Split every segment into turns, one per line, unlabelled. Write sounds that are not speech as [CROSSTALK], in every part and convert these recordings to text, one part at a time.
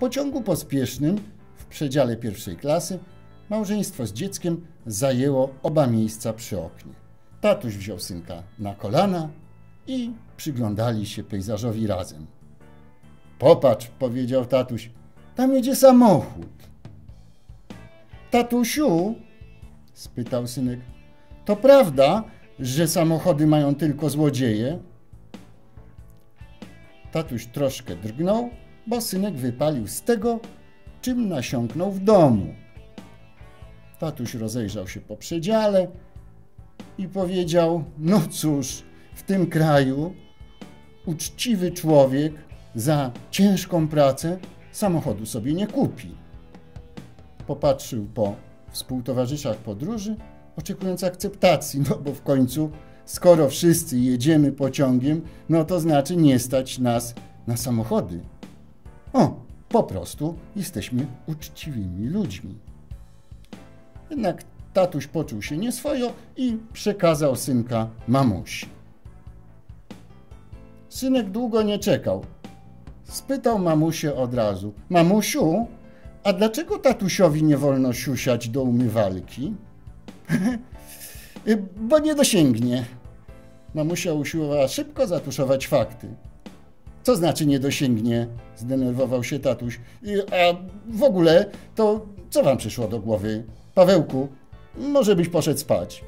pociągu pospiesznym w przedziale pierwszej klasy małżeństwo z dzieckiem zajęło oba miejsca przy oknie. Tatuś wziął synka na kolana i przyglądali się pejzażowi razem. Popatrz, powiedział tatuś, tam jedzie samochód. Tatusiu, spytał synek, to prawda, że samochody mają tylko złodzieje? Tatuś troszkę drgnął, bo synek wypalił z tego, czym nasiąknął w domu. Tatuś rozejrzał się po przedziale i powiedział: No cóż, w tym kraju uczciwy człowiek za ciężką pracę samochodu sobie nie kupi. Popatrzył po współtowarzyszach podróży, oczekując akceptacji, no bo w końcu, skoro wszyscy jedziemy pociągiem, no to znaczy nie stać nas na samochody. O, po prostu jesteśmy uczciwymi ludźmi. Jednak tatuś poczuł się nieswojo i przekazał synka mamusi. Synek długo nie czekał. Spytał mamusię od razu: Mamusiu, a dlaczego tatusiowi nie wolno siusiać do umywalki? [LAUGHS] Bo nie dosięgnie. Mamusia usiłowała szybko zatuszować fakty. Co znaczy nie dosięgnie? Zdenerwował się tatuś. A w ogóle to co wam przyszło do głowy? Pawełku, może byś poszedł spać.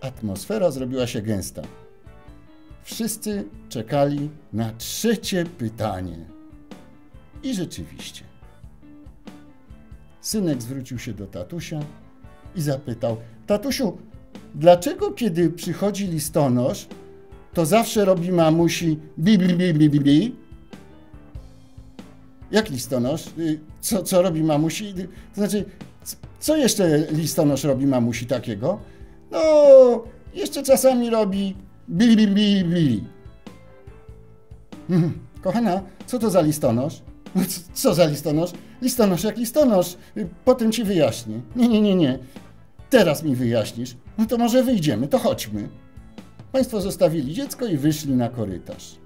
Atmosfera zrobiła się gęsta. Wszyscy czekali na trzecie pytanie. I rzeczywiście. Synek zwrócił się do tatusia i zapytał: Tatusiu, dlaczego kiedy przychodzi listonosz, to zawsze robi mamusi bi bi bi bi bi, bi? Jak listonosz? Y, co, co robi mamusi? To znaczy, co jeszcze listonosz robi mamusi takiego? No, jeszcze czasami robi bili, bili, bili, bili. Hmm, kochana, co to za listonosz? Co za listonosz? Listonosz jak listonosz. Potem ci wyjaśnię. Nie, nie, nie, nie. Teraz mi wyjaśnisz. No to może wyjdziemy, to chodźmy. Państwo zostawili dziecko i wyszli na korytarz.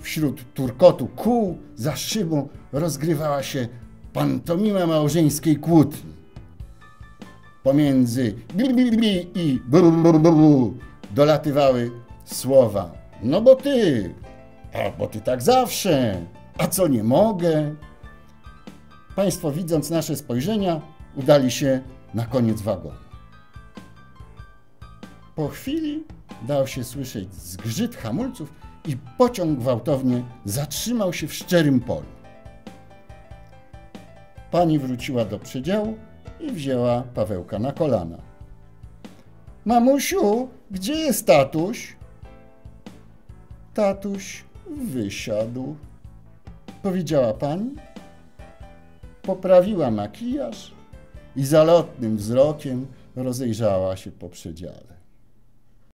Wśród turkotu kół za szybą rozgrywała się pantomima małżeńskiej kłótni. Pomiędzy bli, bli, bli i bru, dolatywały słowa. No bo ty, a bo ty tak zawsze, a co nie mogę? Państwo, widząc nasze spojrzenia, udali się na koniec wagonu. Po chwili dał się słyszeć zgrzyt hamulców i pociąg gwałtownie zatrzymał się w szczerym polu. Pani wróciła do przedziału i wzięła Pawełka na kolana. Mamusiu, gdzie jest tatuś? Tatuś wysiadł, powiedziała pani. Poprawiła makijaż i zalotnym wzrokiem rozejrzała się po przedziale.